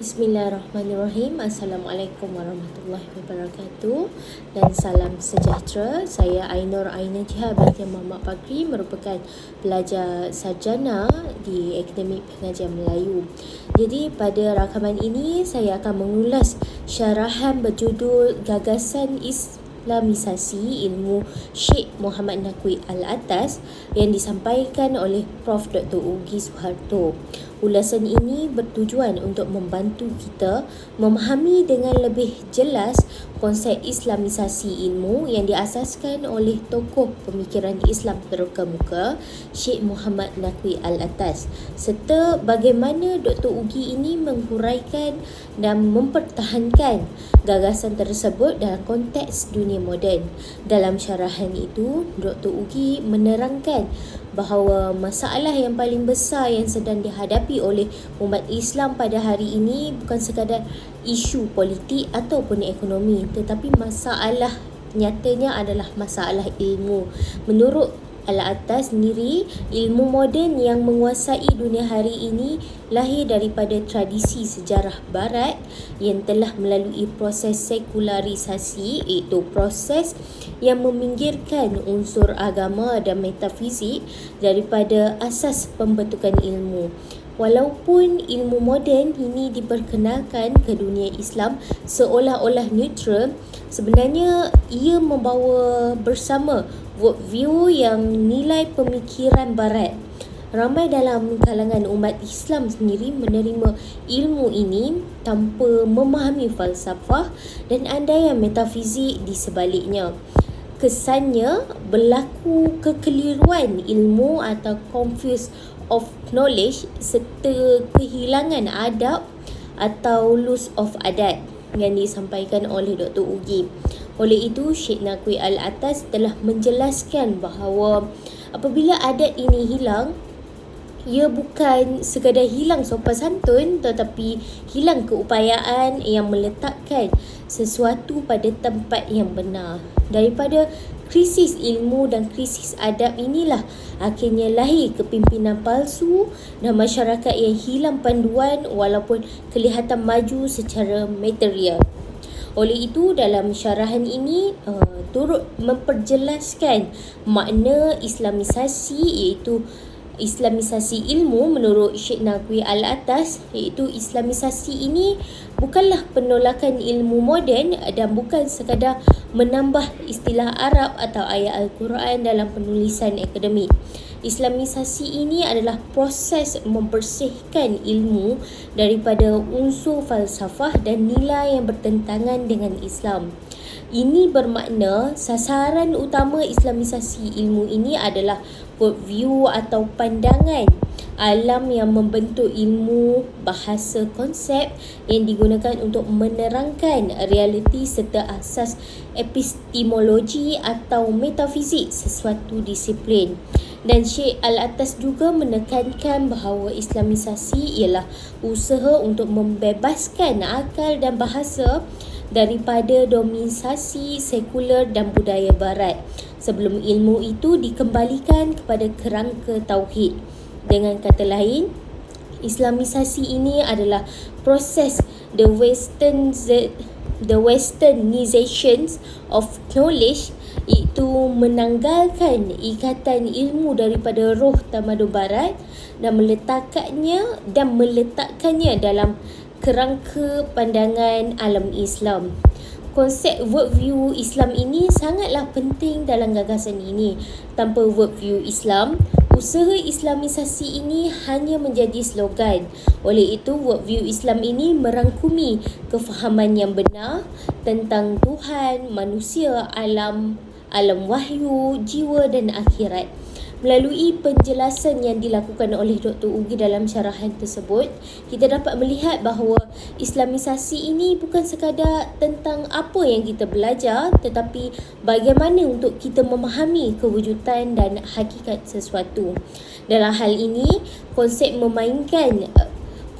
Bismillahirrahmanirrahim. Assalamualaikum warahmatullahi wabarakatuh dan salam sejahtera. Saya Ainur Aina Jiha binti Muhammad Fakri merupakan pelajar sarjana di Akademik Pengajian Melayu. Jadi pada rakaman ini saya akan mengulas syarahan berjudul Gagasan Islamisasi Ilmu Syekh Muhammad Naqwi Al-Atas yang disampaikan oleh Prof. Dr. Ugi Suharto. Ulasan ini bertujuan untuk membantu kita memahami dengan lebih jelas konsep Islamisasi ilmu yang diasaskan oleh tokoh pemikiran Islam terkemuka Syekh Muhammad Naqwi Al-Atas serta bagaimana Dr. Ugi ini menghuraikan dan mempertahankan gagasan tersebut dalam konteks dunia moden. Dalam syarahan itu, Dr. Ugi menerangkan bahawa masalah yang paling besar yang sedang dihadapi oleh umat Islam pada hari ini bukan sekadar isu politik ataupun ekonomi tetapi masalah nyatanya adalah masalah ilmu. Menurut Al-Atas sendiri, ilmu moden yang menguasai dunia hari ini lahir daripada tradisi sejarah barat yang telah melalui proses sekularisasi iaitu proses yang meminggirkan unsur agama dan metafizik daripada asas pembentukan ilmu. Walaupun ilmu moden ini diperkenalkan ke dunia Islam seolah-olah neutral, sebenarnya ia membawa bersama worldview yang nilai pemikiran barat. Ramai dalam kalangan umat Islam sendiri menerima ilmu ini tanpa memahami falsafah dan andaian metafizik di sebaliknya. Kesannya berlaku kekeliruan ilmu atau confuse of knowledge serta kehilangan adab atau loss of adat yang disampaikan oleh Dr. Ugi. Oleh itu, Syekh Naqwi Al-Atas telah menjelaskan bahawa apabila adat ini hilang, ia bukan sekadar hilang sopan santun tetapi hilang keupayaan yang meletakkan sesuatu pada tempat yang benar. Daripada krisis ilmu dan krisis adab inilah akhirnya lahir kepimpinan palsu dan masyarakat yang hilang panduan walaupun kelihatan maju secara material. Oleh itu dalam syarahan ini uh, turut memperjelaskan makna islamisasi iaitu Islamisasi ilmu menurut Syekh Naqwi Al-Atas iaitu Islamisasi ini bukanlah penolakan ilmu moden dan bukan sekadar menambah istilah Arab atau ayat Al-Quran dalam penulisan akademik. Islamisasi ini adalah proses membersihkan ilmu daripada unsur falsafah dan nilai yang bertentangan dengan Islam. Ini bermakna sasaran utama Islamisasi ilmu ini adalah worldview atau pandangan alam yang membentuk ilmu bahasa konsep yang digunakan untuk menerangkan realiti serta asas epistemologi atau metafizik sesuatu disiplin. Dan Syekh Al-Atas juga menekankan bahawa Islamisasi ialah usaha untuk membebaskan akal dan bahasa daripada dominasi sekular dan budaya barat sebelum ilmu itu dikembalikan kepada kerangka tauhid. Dengan kata lain, Islamisasi ini adalah proses the western the westernizations of knowledge iaitu menanggalkan ikatan ilmu daripada roh tamadun barat dan meletakkannya dan meletakkannya dalam kerangka pandangan alam Islam. Konsep worldview Islam ini sangatlah penting dalam gagasan ini. Tanpa worldview Islam, usaha islamisasi ini hanya menjadi slogan. Oleh itu, worldview Islam ini merangkumi kefahaman yang benar tentang Tuhan, manusia, alam, alam wahyu, jiwa dan akhirat. Melalui penjelasan yang dilakukan oleh Dr. Ugi dalam syarahan tersebut, kita dapat melihat bahawa Islamisasi ini bukan sekadar tentang apa yang kita belajar tetapi bagaimana untuk kita memahami kewujudan dan hakikat sesuatu. Dalam hal ini, konsep memainkan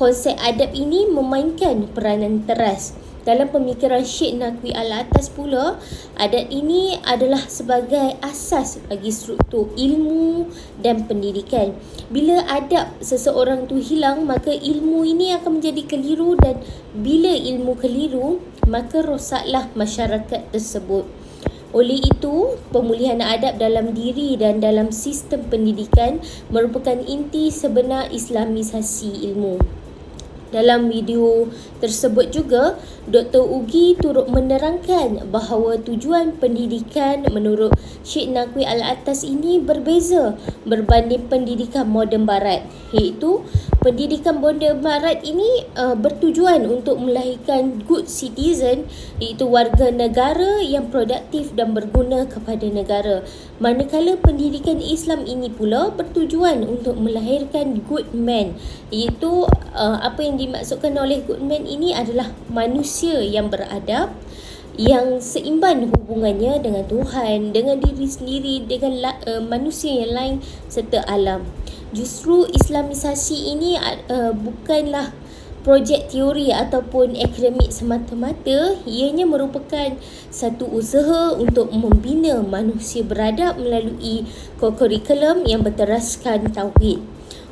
konsep adab ini memainkan peranan teras Dalam pemikiran Syed Naqwi Al-Atas pula, adat ini adalah sebagai asas bagi struktur ilmu dan pendidikan. Bila adab seseorang tu hilang, maka ilmu ini akan menjadi keliru dan bila ilmu keliru, maka rosaklah masyarakat tersebut. Oleh itu, pemulihan adab dalam diri dan dalam sistem pendidikan merupakan inti sebenar islamisasi ilmu. Dalam video tersebut juga, Dr. Ugi turut menerangkan bahawa tujuan pendidikan menurut Syed Naqwi Al-Atas ini berbeza berbanding pendidikan moden barat iaitu pendidikan moden barat ini uh, bertujuan untuk melahirkan good citizen iaitu warga negara yang produktif dan berguna kepada negara manakala pendidikan Islam ini pula bertujuan untuk melahirkan good man iaitu uh, apa yang dimaksudkan oleh good man ini adalah manusia yang beradab yang seimbang hubungannya dengan Tuhan, dengan diri sendiri, dengan uh, manusia yang lain serta alam. Justru Islamisasi ini uh, bukanlah projek teori ataupun akademik semata-mata ianya merupakan satu usaha untuk membina manusia beradab melalui kurikulum yang berteraskan tauhid.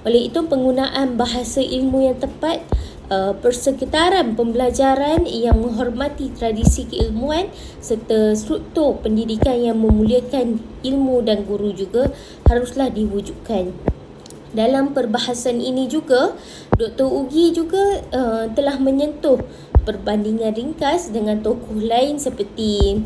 Oleh itu penggunaan bahasa ilmu yang tepat uh, persekitaran pembelajaran yang menghormati tradisi keilmuan serta struktur pendidikan yang memuliakan ilmu dan guru juga haruslah diwujudkan. Dalam perbahasan ini juga, Dr. Ugi juga uh, telah menyentuh perbandingan ringkas dengan tokoh lain seperti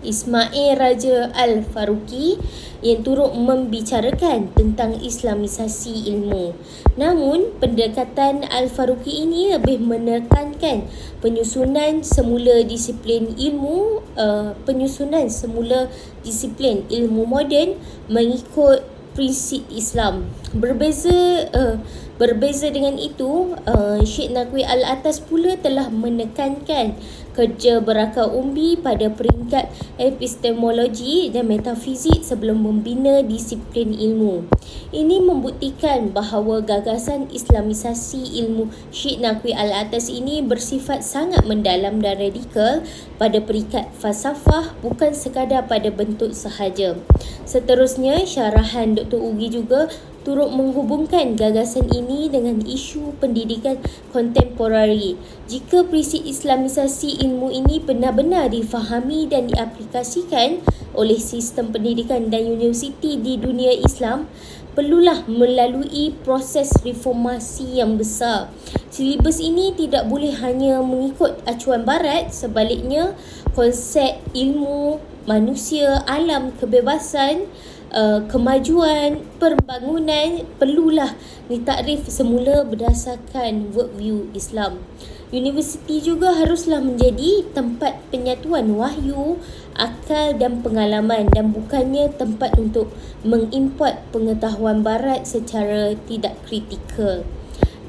Ismail Raja Al-Faruqi yang turut membicarakan tentang islamisasi ilmu. Namun, pendekatan Al-Faruqi ini lebih menekankan penyusunan semula disiplin ilmu, uh, penyusunan semula disiplin ilmu moden mengikut prinsip Islam. Berbeza uh, Berbeza dengan itu, uh, Syed Naqwi Al-Atas pula telah menekankan kerja berakal umbi pada peringkat epistemologi dan metafizik sebelum membina disiplin ilmu. Ini membuktikan bahawa gagasan islamisasi ilmu Syed Naqwi Al-Atas ini bersifat sangat mendalam dan radikal pada peringkat falsafah bukan sekadar pada bentuk sahaja. Seterusnya, syarahan Dr. Ugi juga turut menghubungkan gagasan ini dengan isu pendidikan kontemporari. Jika prinsip islamisasi ilmu ini benar-benar difahami dan diaplikasikan oleh sistem pendidikan dan universiti di dunia Islam, perlulah melalui proses reformasi yang besar. Silibus ini tidak boleh hanya mengikut acuan barat, sebaliknya konsep ilmu, manusia, alam, kebebasan, uh, kemajuan pembangunan perlulah ditakrif semula berdasarkan worldview Islam. Universiti juga haruslah menjadi tempat penyatuan wahyu, akal dan pengalaman dan bukannya tempat untuk mengimport pengetahuan barat secara tidak kritikal.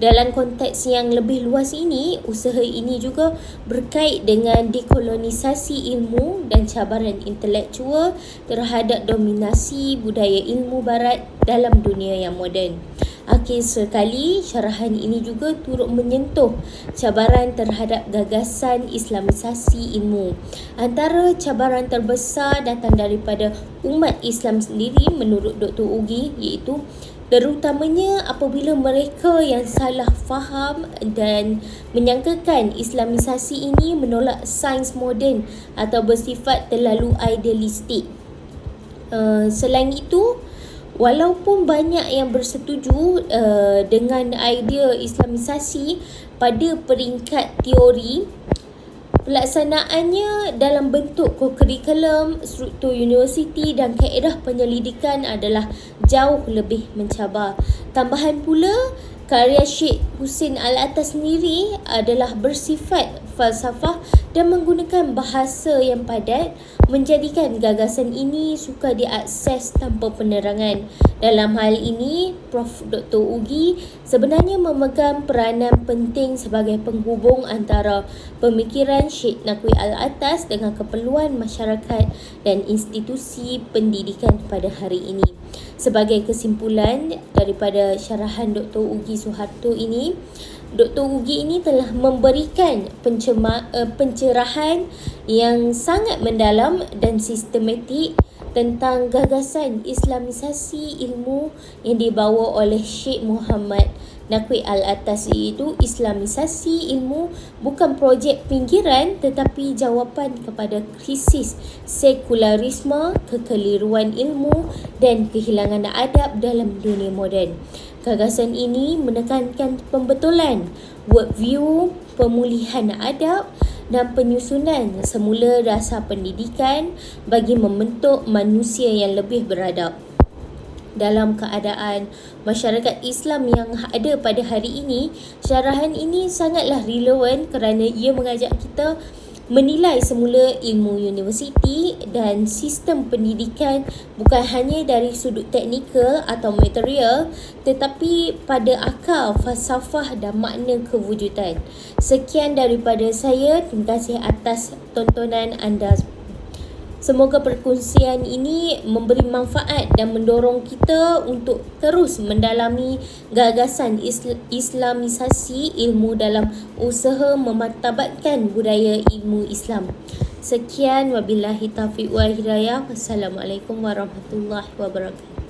Dalam konteks yang lebih luas ini, usaha ini juga berkait dengan dekolonisasi ilmu dan cabaran intelektual terhadap dominasi budaya ilmu barat dalam dunia yang moden. Akhir sekali, syarahan ini juga turut menyentuh cabaran terhadap gagasan islamisasi ilmu. Antara cabaran terbesar datang daripada umat Islam sendiri menurut Dr. Ugi iaitu terutamanya apabila mereka yang salah faham dan menyangkakan islamisasi ini menolak sains moden atau bersifat terlalu idealistik. Uh, selain itu, walaupun banyak yang bersetuju uh, dengan idea islamisasi pada peringkat teori, Pelaksanaannya dalam bentuk kurikulum, struktur universiti dan kaedah penyelidikan adalah jauh lebih mencabar. Tambahan pula, karya Syed Hussein Al-Atas sendiri adalah bersifat falsafah dan menggunakan bahasa yang padat menjadikan gagasan ini suka diakses tanpa penerangan. Dalam hal ini, Prof. Dr. Ugi sebenarnya memegang peranan penting sebagai penghubung antara pemikiran Syed Naqwi Al-Atas dengan keperluan masyarakat dan institusi pendidikan pada hari ini. Sebagai kesimpulan daripada syarahan Dr. Ugi Suharto ini, Dr. Ugi ini telah memberikan pencema, uh, pencerahan yang sangat mendalam dan sistematik tentang gagasan Islamisasi ilmu yang dibawa oleh Sheikh Muhammad Nakwi Al-Atas itu Islamisasi ilmu bukan projek pinggiran tetapi jawapan kepada krisis sekularisme, kekeliruan ilmu dan kehilangan adab dalam dunia moden. Gagasan ini menekankan pembetulan worldview, pemulihan adab dan penyusunan semula dasar pendidikan bagi membentuk manusia yang lebih beradab. Dalam keadaan masyarakat Islam yang ada pada hari ini, syarahan ini sangatlah relevan kerana ia mengajak kita menilai semula ilmu universiti dan sistem pendidikan bukan hanya dari sudut teknikal atau material tetapi pada akal, falsafah dan makna kewujudan. Sekian daripada saya. Terima kasih atas tontonan anda. Semoga perkongsian ini memberi manfaat dan mendorong kita untuk terus mendalami gagasan Islamisasi ilmu dalam usaha memartabatkan budaya ilmu Islam. Sekian wabillahi taufiq wa hidayah. Wassalamualaikum warahmatullahi wabarakatuh.